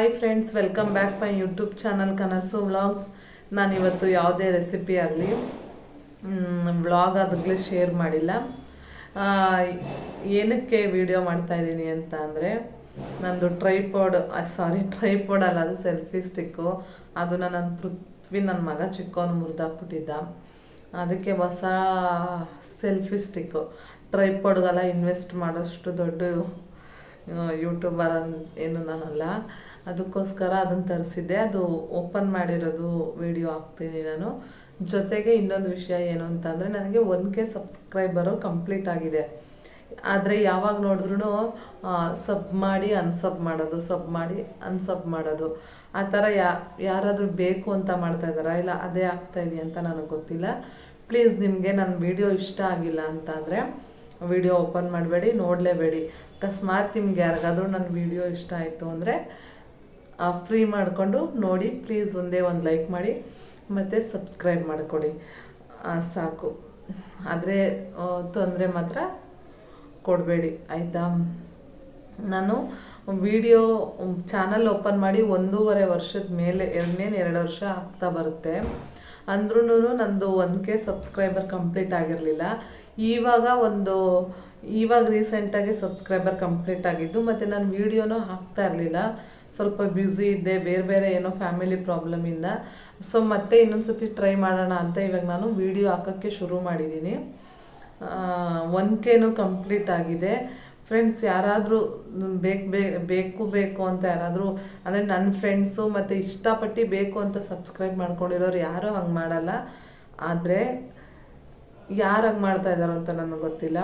Hi friends welcome back my YouTube channel Kanasu vlogs ನಾನಿವತ್ತು ಯಾವುದೇ recipe ಆಗಲಿ vlog ಆದಾಗಲೇ share ಮಾಡಿಲ್ಲ. ಏನಕ್ಕೆ ವಿಡಿಯೋ ಮಾಡ್ತಾಯಿದ್ದೀನಿ ಅಂತ ಅಂದರೆ, ನಂದು ಟ್ರೈಪಾಡ್ ಸಾರಿ ಟ್ರೈಪಾಡ್ ಅಲ್ಲ, ಅದು ಸೆಲ್ಫಿ ಸ್ಟಿಕ್ಕು ಅದು ನನ್ನ ಪೃಥ್ವಿ ನನ್ನ ಮಗ ಚಿಕ್ಕವನು ಮುರಿದಾಕ್ಬಿಟ್ಟಿದ್ದ. ಅದಕ್ಕೆ ಹೊಸ ಸೆಲ್ಫಿ ಸ್ಟಿಕ್ಕು ಟ್ರೈಪಾಡ್ಗೆಲ್ಲ ಇನ್ವೆಸ್ಟ್ ಮಾಡೋಷ್ಟು ದೊಡ್ಡ ಯೂಟ್ಯೂಬರ್ ಏನು ನಾನಲ್ಲ. ಅದಕ್ಕೋಸ್ಕರ ಅದನ್ನು ತರಿಸಿದ್ದೆ. ಅದು ಓಪನ್ ಮಾಡಿರೋದು ವಿಡಿಯೋ ಹಾಕ್ತೀನಿ ನಾನು. ಜೊತೆಗೆ ಇನ್ನೊಂದು ವಿಷಯ ಏನು ಅಂತಂದರೆ ನನಗೆ ಒನ್ ಕೆ ಸಬ್ಸ್ಕ್ರೈಬರು ಕಂಪ್ಲೀಟ್ ಆಗಿದೆ. ಆದರೆ ಯಾವಾಗ ನೋಡಿದ್ರೂ ಸಬ್ ಮಾಡಿ ಅನ್ಸಬ್ ಮಾಡೋದು ಸಬ್ ಮಾಡಿ ಅನ್ಸಬ್ ಮಾಡೋದು. ಆ ಥರ ಯಾ, ಯಾರಾದರೂ ಬೇಕು ಅಂತ ಮಾಡ್ತಾ ಇದ್ದಾರಾ? ಇಲ್ಲ, ಅದೇ ಆಗ್ತಾ ಇದೆಯಾ ಅಂತ ನನಗೆ ಗೊತ್ತಿಲ್ಲ. ಪ್ಲೀಸ್ ನಿಮಗೆ ನನ್ನ ವಿಡಿಯೋ ಇಷ್ಟ ಆಗಿಲ್ಲ ಅಂತ ಅಂದರೆ ವಿಡಿಯೋ ಓಪನ್ ಮಾಡಬೇಡಿ, ನೋಡಲೇಬೇಡಿ. ಅಕಸ್ಮಾತ್ ನಿಮ್ಗೆ ಯಾರಿಗಾದ್ರೂ ನನ್ನ ವಿಡಿಯೋ ಇಷ್ಟ ಆಯಿತು ಅಂದರೆ ಫ್ರೀ ಮಾಡಿಕೊಂಡು ನೋಡಿ ಪ್ಲೀಸ್ ಒಂದೇ ಒಂದು ಲೈಕ್ ಮಾಡಿ, ಮತ್ತು ಸಬ್ಸ್ಕ್ರೈಬ್ ಮಾಡಿಕೊಡಿ. ಸಾಕು. ಆದರೆ ತೊಂದರೆ ಮಾತ್ರ ಕೊಡಬೇಡಿ, ಆಯಿತಾ? ನಾನು ವಿಡಿಯೋ ಚಾನಲ್ ಓಪನ್ ಮಾಡಿ ಒಂದೂವರೆ ವರ್ಷದ ಮೇಲೆ, ಎರಡನೇನು ಎರಡು ವರ್ಷ ಆಗ್ತಾ ಬರುತ್ತೆ. ಅಂದ್ರೂ ನಂದು ಒನ್ ಕೆ ಸಬ್ಸ್ಕ್ರೈಬರ್ ಕಂಪ್ಲೀಟ್ ಆಗಿರಲಿಲ್ಲ. ಇವಾಗ ಒಂದು, ಇವಾಗ ರೀಸೆಂಟಾಗಿ ಸಬ್ಸ್ಕ್ರೈಬರ್ ಕಂಪ್ಲೀಟ್ ಆಗಿದ್ದು, ಮತ್ತು ನಾನು ವೀಡಿಯೋನೂ ಹಾಕ್ತಾ ಇರಲಿಲ್ಲ. ಸ್ವಲ್ಪ ಬ್ಯುಸಿ ಇದ್ದೆ, ಬೇರೆ ಬೇರೆ ಏನೋ ಫ್ಯಾಮಿಲಿ ಪ್ರಾಬ್ಲಮಿಂದ ಸೊ ಮತ್ತೆ ಇನ್ನೊಂದು ಸತಿ ಟ್ರೈ ಮಾಡೋಣ ಅಂತ ಇವಾಗ ನಾನು ವೀಡಿಯೋ ಹಾಕೋಕ್ಕೆ ಶುರು ಮಾಡಿದ್ದೀನಿ. ಒನ್ ಕೆನೂ ಕಂಪ್ಲೀಟ್ ಆಗಿದೆ. ಫ್ರೆಂಡ್ಸ್ ಯಾರಾದರೂ ಬೇಕು ಬೇಕು ಬೇಕು ಅಂತ ಯಾರಾದರೂ, ಅಂದರೆ ನನ್ನ ಫ್ರೆಂಡ್ಸು ಮತ್ತು ಇಷ್ಟಪಟ್ಟು ಬೇಕು ಅಂತ ಸಬ್ಸ್ಕ್ರೈಬ್ ಮಾಡ್ಕೊಂಡಿರೋರು ಯಾರೂ ಹಂಗೆ ಮಾಡಲ್ಲ. ಆದರೆ ಯಾರು ಹಂಗೆ ಮಾಡ್ತಾ ಇದ್ದಾರೋ ಅಂತ ನನಗೆ ಗೊತ್ತಿಲ್ಲ.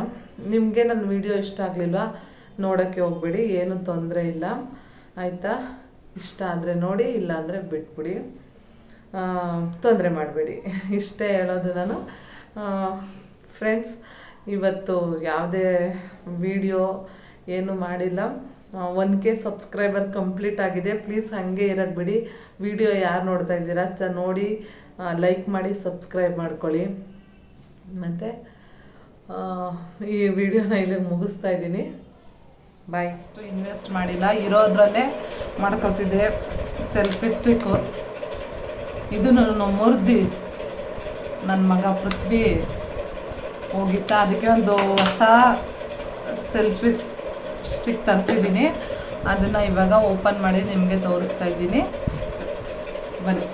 ನಿಮಗೆ ನನ್ನ ವಿಡಿಯೋ ಇಷ್ಟ ಆಗಲಿಲ್ವಾ? ನೋಡೋಕ್ಕೆ ಹೋಗ್ಬಿಡಿ, ಏನೂ ತೊಂದರೆ ಇಲ್ಲ. ಆಯಿತಾ? ಇಷ್ಟ ಆದರೆ ನೋಡಿ, ಇಲ್ಲ ಅಂದರೆ ಬಿಟ್ಬಿಡಿ. ತೊಂದರೆ ಮಾಡಬೇಡಿ. ಇಷ್ಟೇ ಹೇಳೋದು ನಾನು. ಫ್ರೆಂಡ್ಸ್ ಇವತ್ತು ಯಾವುದೇ ವಿಡಿಯೋ ಏನು ಮಾಡಿಲ್ಲ. ಒನ್ ಕೆ ಸಬ್ಸ್ಕ್ರೈಬರ್ ಕಂಪ್ಲೀಟ್ ಆಗಿದೆ. ಪ್ಲೀಸ್ ಹಾಗೆ ಇರೋದು ಬಿಡಿ. ವಿಡಿಯೋ ಯಾರು ನೋಡ್ತಾ ಇದ್ದೀರಾ? ಚ, ನೋಡಿ ಲೈಕ್ ಮಾಡಿ ಸಬ್ಸ್ಕ್ರೈಬ್ ಮಾಡ್ಕೊಳ್ಳಿ. ಮತ್ತು ಈ ವಿಡಿಯೋನ ಇಲ್ಲಿಗೆ ಮುಗಿಸ್ತಾ ಇದ್ದೀನಿ. ಬಾಯ್ ಇಷ್ಟು ಇನ್ವೆಸ್ಟ್ ಮಾಡಿಲ್ಲ. ಇರೋದ್ರಲ್ಲೇ ಮಾಡ್ಕೋತಿದ್ದೆ ಸೆಲ್ಫಿ ಸ್ಟಿಕ್ಕು ಇದು ನಾನು ಮುರಿದು ನನ್ನ ಮಗ ಪೃಥ್ವಿ ಹೋಗಿತ್ತ ಅದಕ್ಕೆ ಒಂದು ಹೊಸ ಸೆಲ್ಫಿ ಸ್ಟಿಕ್ ತರಿಸಿದ್ದೀನಿ. ಅದನ್ನು ಇವಾಗ ಓಪನ್ ಮಾಡಿ ನಿಮಗೆ ತೋರಿಸ್ತಾ ಇದ್ದೀನಿ. ಬನ್ನಿ.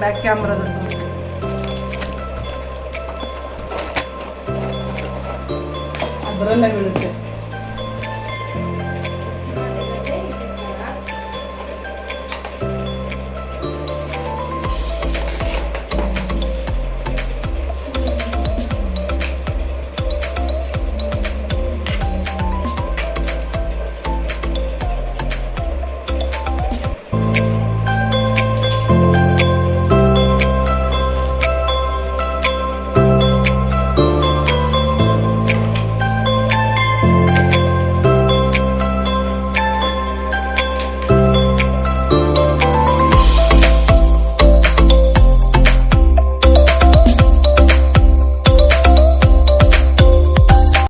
ಬ್ಯಾಕ್ ಕ್ಯಾಮ್ರಾದ ಅದರಲ್ಲೇ ಬೀಳುತ್ತೆ.